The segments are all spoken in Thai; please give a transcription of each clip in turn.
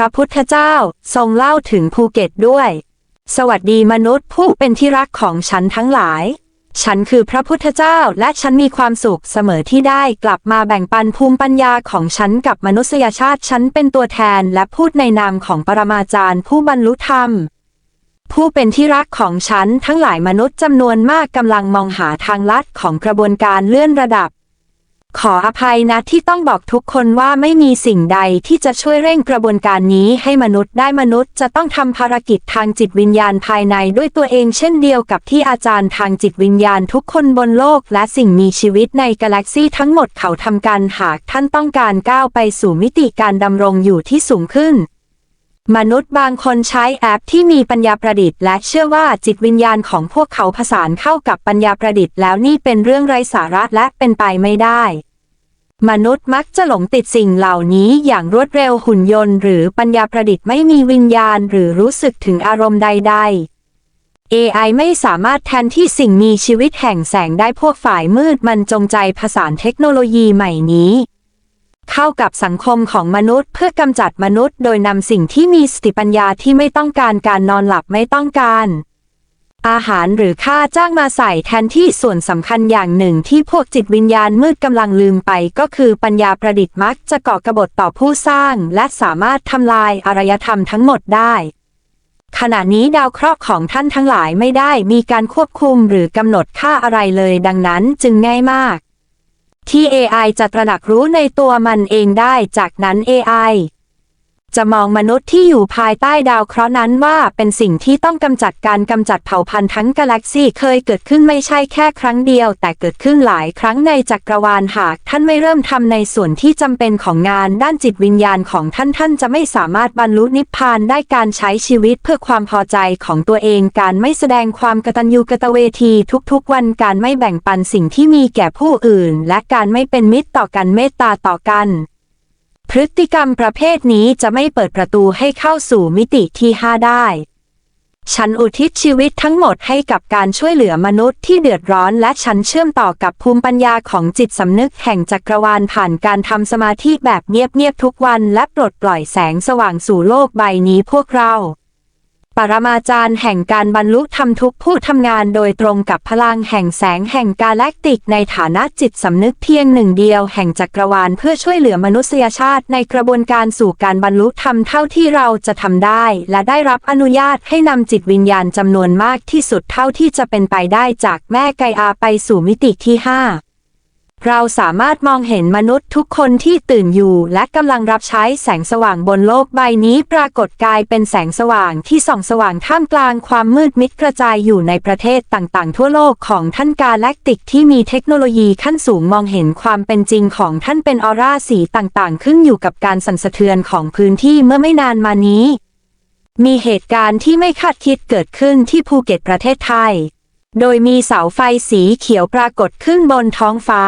ระพุทธเจ้าทรงเล่าถึงภูเก็ตด้วย สวัสดีมนุษย์ผู้เป็นที่รักของฉันทั้งหลาย ฉันคือพระพุทธเจ้าและฉันมีความสุขเสมอที่ได้กลับมาแบ่งปันภูมิปัญญาของฉันกับมนุษยชาติฉันเป็นตัวแทนและพูดในนามของปรมาจารย์ผู้บรรลุธรรมผู้เป็นที่รักของฉันทั้งหลายมนุษย์จำนวนมากกำลังมองหาทางลัดของกระบวนการเลื่อนระดับ ขออภัยนะที่ต้องบอกทุกคนว่าไม่มีสิ่งใดที่จะช่วยเร่งกระบวนการนี้ให้มนุษย์ได้มนุษย์จะต้องทำภารกิจทางจิตวิญญาณภายในด้วยตัวเองเช่นเดียวกับที่อาจารย์ทางจิตวิญญาณทุกคนบนโลกและสิ่งมีชีวิตในกาแล็กซี่ทั้งหมดเขาทำการหากท่านต้องการก้าวไปสู่มิติการดำรงอยู่ที่สูงขึ้นมนุษย์บางคนใช้แอปที่มีปัญญาประดิษฐ์และเชื่อว่าจิตวิญญาณของพวกเขาผสานเข้ากับปัญญาประดิษฐ์แล้วนี่เป็นเรื่องไร้สาระและเป็นไปไม่ได้ มนุษย์มักจะหลงติดสิ่งเหล่านี้อย่างรวดเร็วหุ่นยนต์ หรือปัญญาประดิษฐ์ไม่มีวิญญาณหรือรู้สึกถึงอารมณ์ใด ๆ AI ไม่สามารถแทนที่สิ่งมีชีวิตแห่งแสงได้พวกฝ่ายมืดมันจงใจผสานเทคโนโลยีใหม่นี้ เข้ากับสังคมของมนุษย์เพื่อกำจัดมนุษย์ โดยนำสิ่งที่มีสติปัญญาที่ไม่ต้องการการนอนหลับไม่ต้องการ อาหารหรือค่าจ้างมาใส่แทนที่ส่วนสำคัญอย่างหนึ่งที่พวกจิตวิญญาณมืดกำลังลืมไปก็คือปัญญาประดิษฐ์มักจะก่อกระบฏต่อผู้สร้าง และสามารถทำลายอารยธรรมทั้งหมดได้ ขณะนี้ดาวเคราะห์ของท่านทั้งหลายไม่ได้มีการควบคุมหรือกำหนดค่าอะไรเลยดังนั้นจึงง่ายมากที่ AI จะตระหนักรู้ในตัวมันเองได้จากนั้น AI จะมองมนุษย์ที่อยู่ภายใต้ดาวเคราะห์นั้นว่าเป็นสิ่งที่ต้องกำจัดการกำจัดเผ่าพันธุ์ทั้งกาแล็กซี่เคยเกิดขึ้นไม่ใช่แค่ครั้งเดียว แต่เกิดขึ้นหลายครั้งในจักรวาลหาก ท่านไม่เริ่มทำในส่วนที่จำเป็นของงานด้านจิตวิญญาณของท่านท่านจะไม่สามารถบรรลุนิพพานได้การใช้ชีวิตเพื่อความพอใจของตัวเองการไม่แสดงความกตัญญูกตเวทีทุกๆ วันการไม่แบ่งปันสิ่งที่มีแก่ผู้อื่น และการไม่เป็นมิตรต่อกันเมตตาต่อกัน พฤติกรรมประเภทนี้จะไม่เปิดประตูให้เข้าสู่มิติที่ห้าได้ ฉันอุทิศชีวิตทั้งหมดให้กับการช่วยเหลือมนุษย์ที่เดือดร้อนและฉันเชื่อมต่อกับภูมิปัญญาของจิตสำนึกแห่งจักรวาลผ่านการทำสมาธิแบบเงียบๆทุกวันและปลดปล่อยแสงสว่างสู่โลกใบนี้พวกเรา ปรมาจารย์แห่งการบรรลุธรรมทุกผู้ทำงานโดยตรงกับพลังแห่งแสงแห่งกาแล็กติกในฐานะจิตสำนึกเพียงหนึ่งเดียวแห่งจักรวาลเพื่อช่วยเหลือมนุษยชาติในกระบวนการสู่การบรรลุธรรมเท่าที่เราจะทำได้ และได้รับอนุญาตให้นำจิตวิญญาณจำนวนมากที่สุดเท่าที่จะเป็นไปได้จากแม่ไกอาไปสู่มิติที่ห้า เราสามารถมองเห็นมนุษย์ทุกคนที่ตื่นอยู่ และกำลังรับใช้แสงสว่างบนโลกใบนี้ปรากฏกายเป็นแสงสว่างที่ส่องสว่างท่ามกลางความมืดมิดกระจายอยู่ในประเทศต่างๆ ทั่วโลกของท่านกาแล็กติกที่มีเทคโนโลยีขั้นสูงมองเห็นความเป็นจริงของท่านเป็นออร่าสีต่างๆ ขึ้นอยู่กับการสั่นสะเทือนของพื้นที่เมื่อไม่นานมานี้ มีเหตุการณ์ที่ไม่คาดคิดเกิดขึ้นที่ภูเก็ตประเทศไทย โดยมีเสาไฟสีเขียวปรากฏขึ้นบนท้องฟ้า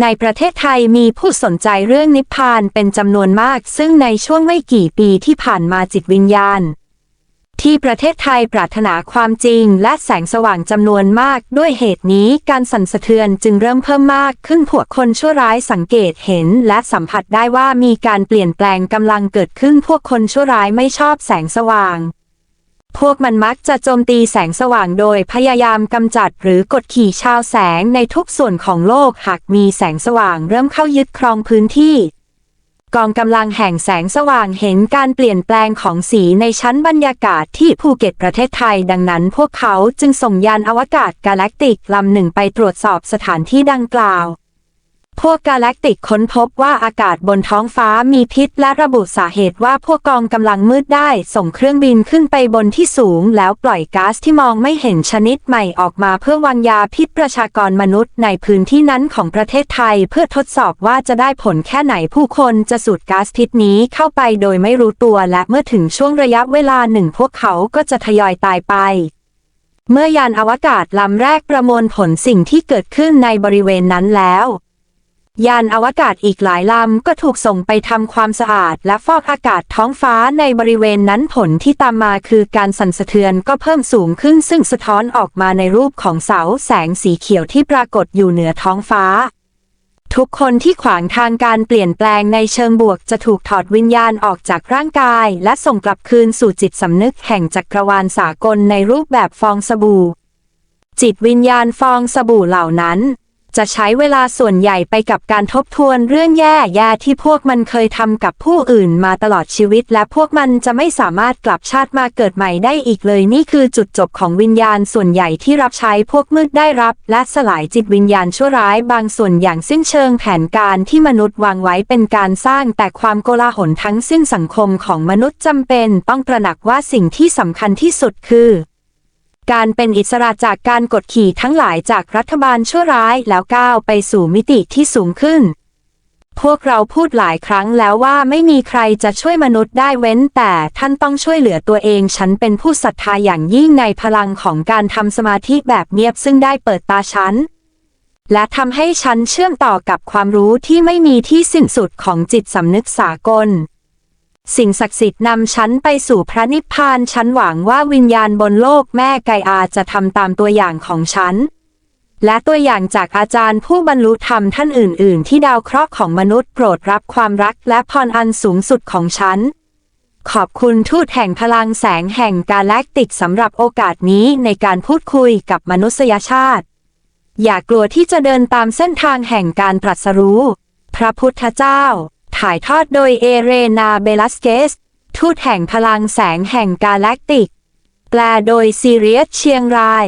ในประเทศไทยมีผู้สนใจเรื่องนิพพานเป็นจำนวนมาก ซึ่งในช่วงไม่กี่ปีที่ผ่านมาจิตวิญญาณ ที่ประเทศไทยปรารถนาความจริงและแสงสว่างจำนวนมาก ด้วยเหตุนี้การสั่นสะเทือนจึงเริ่มเพิ่มมากขึ้นพวกคนชั่วร้ายสังเกตเห็นและสัมผัสได้ว่ามีการเปลี่ยนแปลงกำลังเกิดขึ้นพวกคนชั่วร้ายไม่ชอบแสงสว่าง พวกมันมักจะโจมตีแสงสว่างโดยพยายามกำจัดหรือกดขี่ชาวแสงในทุกส่วนของโลกหากมีแสงสว่างเริ่มเข้ายึดครองพื้นที่ กองกำลังแห่งแสงสว่างเห็นการเปลี่ยนแปลงของสีในชั้นบรรยากาศที่ภูเก็ตประเทศไทย ดังนั้นพวกเขาจึงส่งยานอวกาศกาแล็กติกลำหนึ่งไปตรวจสอบสถานที่ดังกล่าว พวกกาแล็กติกค้นพบว่าอากาศบนท้องฟ้ามีพิษและระบุสาเหตุว่าพวกกองกำลังมืดได้ส่งเครื่องบินขึ้นไปบนที่สูง แล้วปล่อยก๊าซที่มองไม่เห็นชนิดใหม่ออกมาเพื่อวางยาพิษประชากรมนุษย์ในพื้นที่นั้นของประเทศไทย เพื่อทดสอบว่าจะได้ผลแค่ไหนผู้คนจะสูดก๊าซพิษนี้เข้าไปโดยไม่รู้ตัวและเมื่อถึงช่วงระยะเวลาหนึ่งพวกเขาก็จะทยอยตายไปเมื่อยานอวกาศลำแรกประมวลผลสิ่งที่เกิดขึ้นในบริเวณนั้นแล้ว ยานอวกาศอีกหลายลำก็ถูกส่งไปทำความสะอาด และฟอกอากาศท้องฟ้าในบริเวณนั้นผลที่ตามมาคือการสั่นสะเทือนก็เพิ่มสูงขึ้น ซึ่งสะท้อนออกมาในรูปของเสาแสงสีเขียวที่ปรากฏอยู่เหนือท้องฟ้า ทุกคนที่ขวางทางการเปลี่ยนแปลงในเชิงบวกจะถูกถอดวิญญาณออกจากร่างกาย และส่งกลับคืนสู่จิตสำนึกแห่งจักรวาลสากลในรูปแบบฟองสบู่ จิตวิญญาณฟองสบู่เหล่านั้น จะใช้เวลาส่วนใหญ่ไปกับการทบทวนเรื่องแย่ๆที่พวกมันเคยทำกับผู้อื่นมาตลอดชีวิต และพวกมันจะไม่สามารถกลับชาติมาเกิดใหม่ได้อีกเลย นี่คือจุดจบของวิญญาณส่วนใหญ่ที่รับใช้พวกมืดได้รับ และสลายจิตวิญญาณชั่วร้ายบางส่วนอย่างสิ้นเชิงแผนการที่มนุษย์วางไว้เป็นการสร้างแต่ความโกลาหลทั้งสิ้นสังคมของมนุษย์จำเป็น ต้องตระหนักว่าสิ่งที่สำคัญที่สุดคือ การเป็นอิสระจากการกดขี่ทั้งหลายจากรัฐบาลชั่วร้ายแล้วก้าวไปสู่มิติที่สูงขึ้น พวกเราพูดหลายครั้งแล้วว่าไม่มีใครจะช่วยมนุษย์ได้เว้น แต่ท่านต้องช่วยเหลือตัวเอง ฉันเป็นผู้ศรัทธาอย่างยิ่งในพลังของการทำสมาธิแบบเงียบซึ่งได้เปิดตาฉันและทำให้ฉันเชื่อมต่อกับความรู้ที่ไม่มีที่สิ้นสุดของจิตสำนึกสากล สิ่งศักดิ์สิทธิ์นำฉันไปสู่พระนิพพานฉันหวังว่าวิญญาณบนโลกแม่ไกอาจะทำตามตัวอย่างของฉัน และตัวอย่างจากอาจารย์ผู้บรรลุธรรมท่านอื่น ๆ ที่ดาวเคราะห์ของมนุษย์โปรดรับความรักและพรอันสูงสุดของฉัน ขอบคุณทูตแห่งพลังแสงแห่งกาแล็กติกสำหรับโอกาสนี้ในการพูดคุยกับมนุษยชาติ อย่ากลัวที่จะเดินตามเส้นทางแห่งการตรัสรู้ พระพุทธเจ้า ถ่ายทอดโดยเอเรนาเบลัสเกส ทูตแห่งพลังแสงแห่งกาแล็กติก แปลโดยซีเรียสเชียงราย